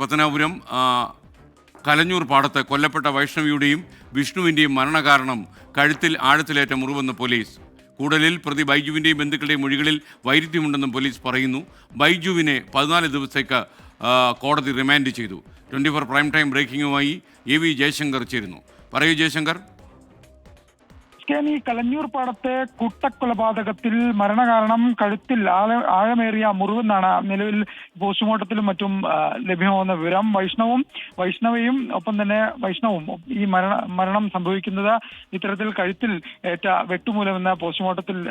പത്തനാപുരം കലഞ്ഞൂർ പാടത്ത് കൊല്ലപ്പെട്ട വൈഷ്ണവിയുടെയും വിഷ്ണുവിന്റെയും മരണകാരണം കഴുത്തിൽ ആഴത്തിലേറ്റ മുറിവെന്ന് പോലീസ്. കൂടലിൽ പ്രതി ബൈജുവിന്റെയും ബന്ധുക്കളുടെയും മൊഴികളിൽ വൈരുദ്ധ്യമുണ്ടെന്നും പോലീസ് പറയുന്നു. ബൈജുവിനെ പതിനാല് ദിവസത്തേക്ക് കോടതി റിമാൻഡ് ചെയ്തു. ട്വന്റി ഫോർ പ്രൈം ടൈം ബ്രേക്കിങ്ങുമായി എ വി ജയശങ്കർ ചേരുന്നു. പറയൂ ജയശങ്കർ. ഈ കലഞ്ഞൂർ പാടത്തെ കൂട്ടക്കൊലപാതകത്തിൽ മരണകാരണം കഴുത്തിൽ ആഴ- ആഴമേറിയ മുറിവെന്നാണ് നിലവിൽ പോസ്റ്റ്മോർട്ടത്തിലും മറ്റും ലഭ്യമാവുന്ന വിവരം. വൈഷ്ണവും വൈഷ്ണവയും ഒപ്പം തന്നെ വൈഷ്ണവും ഈ മരണ മരണം സംഭവിക്കുന്നത് ഇത്തരത്തിൽ കഴുത്തിൽ ഏറ്റ വെട്ടുമൂലമെന്ന പോസ്റ്റ്മോർട്ടത്തിൽ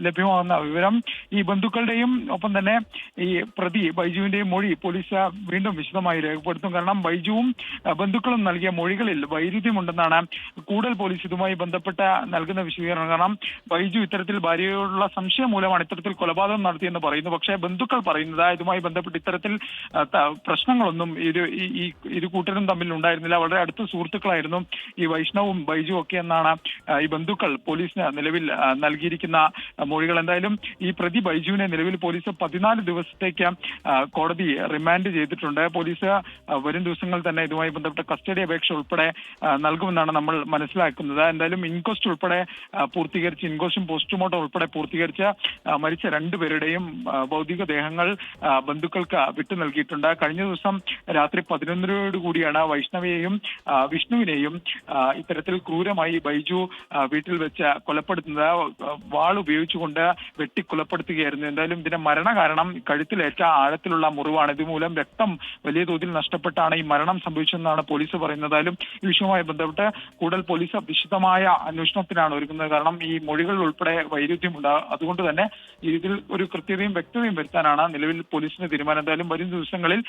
ലഭ്യമാവുന്ന വിവരം. ഈ ബന്ധുക്കളുടെയും ഒപ്പം തന്നെ ഈ പ്രതി ബൈജുവിന്റെയും മൊഴി പോലീസ് വീണ്ടും വിശദമായി രേഖപ്പെടുത്തും. കാരണം ബൈജുവും ബന്ധുക്കളും നൽകിയ മൊഴികളിൽ വൈരുദ്ധ്യമുണ്ടെന്നാണ് കൂടുതൽ പോലീസ് ഇതുമായി ബന്ധപ്പെട്ട നൽകുന്ന വിശദീകരണം. കാരണം ബൈജു ഇത്തരത്തിൽ ഭാര്യയോടുള്ള സംശയം മൂലമാണ് ഇത്തരത്തിൽ കൊലപാതകം നടത്തിയെന്ന് പറയുന്നു. പക്ഷേ ബന്ധുക്കൾ പറയുന്നത് ഇതുമായി ബന്ധപ്പെട്ട് ഇത്തരത്തിൽ പ്രശ്നങ്ങളൊന്നും ഇരു ഈ- ഇരു കൂട്ടരും തമ്മിൽ ഉണ്ടായിരുന്നില്ല. വളരെ അടുത്ത സുഹൃത്തുക്കളായിരുന്നു ഈ വൈഷ്ണവും ബൈജു ഒക്കെ എന്നാണ് ഈ ബന്ധുക്കൾ പോലീസിന് നിലവിൽ നൽകിയിരിക്കുന്ന മൊഴികൾ. എന്തായാലും ഈ പ്രതി ബൈജുവിനെ നിലവിൽ പോലീസ് പതിനാല് ദിവസത്തേക്ക് കോടതി റിമാൻഡ് ചെയ്തിട്ടുണ്ട്. പോലീസ് വരും ദിവസങ്ങളിൽ തന്നെ ഇതുമായി ബന്ധപ്പെട്ട കസ്റ്റഡി അപേക്ഷ ഉൾപ്പെടെ നൽകുമെന്നാണ് നമ്മൾ മനസ്സിലാക്കുന്നത്. എന്തായാലും ഇൻക്വസ്റ്റ് ഉൾപ്പെടെ പൂർത്തീകരിച്ച ഇൻക്വസ്റ്റും പോസ്റ്റ്മോർട്ടം ഉൾപ്പെടെ പൂർത്തീകരിച്ച മരിച്ച രണ്ടുപേരുടെയും ഭൗതിക ദേഹങ്ങൾ ബന്ധുക്കൾക്ക് വിട്ടു നൽകിയിട്ടുണ്ട്. കഴിഞ്ഞ ദിവസം രാത്രി പതിനൊന്നരയോട് കൂടിയാണ് വൈഷ്ണവിയെയും വിഷ്ണുവിനെയും ഇത്തരത്തിൽ ക്രൂരമായി ബൈജു വീട്ടിൽ വെച്ച് കൊലപ്പെടുത്തുന്നത് വാൾ ഉപയോഗിച്ചുകൊണ്ട് വെട്ടി കൊലപ്പെടുത്തുകയായിരുന്നു. എന്തായാലും ഇതിന്റെ മരണ കാരണം കഴുത്തിലേറ്റ ആഴത്തിലുള്ള മുറിവാണ്. ഇതുമൂലം രക്തം വലിയ തോതിൽ നഷ്ടപ്പെട്ടാണ് ഈ മരണം സംഭവിച്ചതെന്നാണ് പോലീസ് പറയുന്നത്. എന്തായാലും ഈ വിഷയവുമായി ബന്ധപ്പെട്ട് കൂടുതൽ പോലീസ് വിശദമായ അന്വേഷണത്തിനാണ് ഒരുക്കുന്നത് കാരണം ഈ മൊഴികൾ ഉൾപ്പെടെ വൈരുദ്ധ്യമുണ്ട് അതുകൊണ്ട് തന്നെ ഇതിൽ ഒരു കൃത്യതയും വ്യക്തതയും വരുത്താനാണ് നിലവിൽ പോലീസിന്റെ തീരുമാനം. എന്തായാലും വരും ദിവസങ്ങളിൽ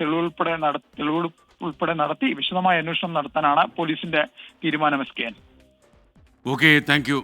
തെളിവ് ഉൾപ്പെടെ തെളിവ് ഉൾപ്പെടെ നടത്തി വിശദമായ അന്വേഷണം നടത്താനാണ് പോലീസിന്റെ തീരുമാനം S K okay thank you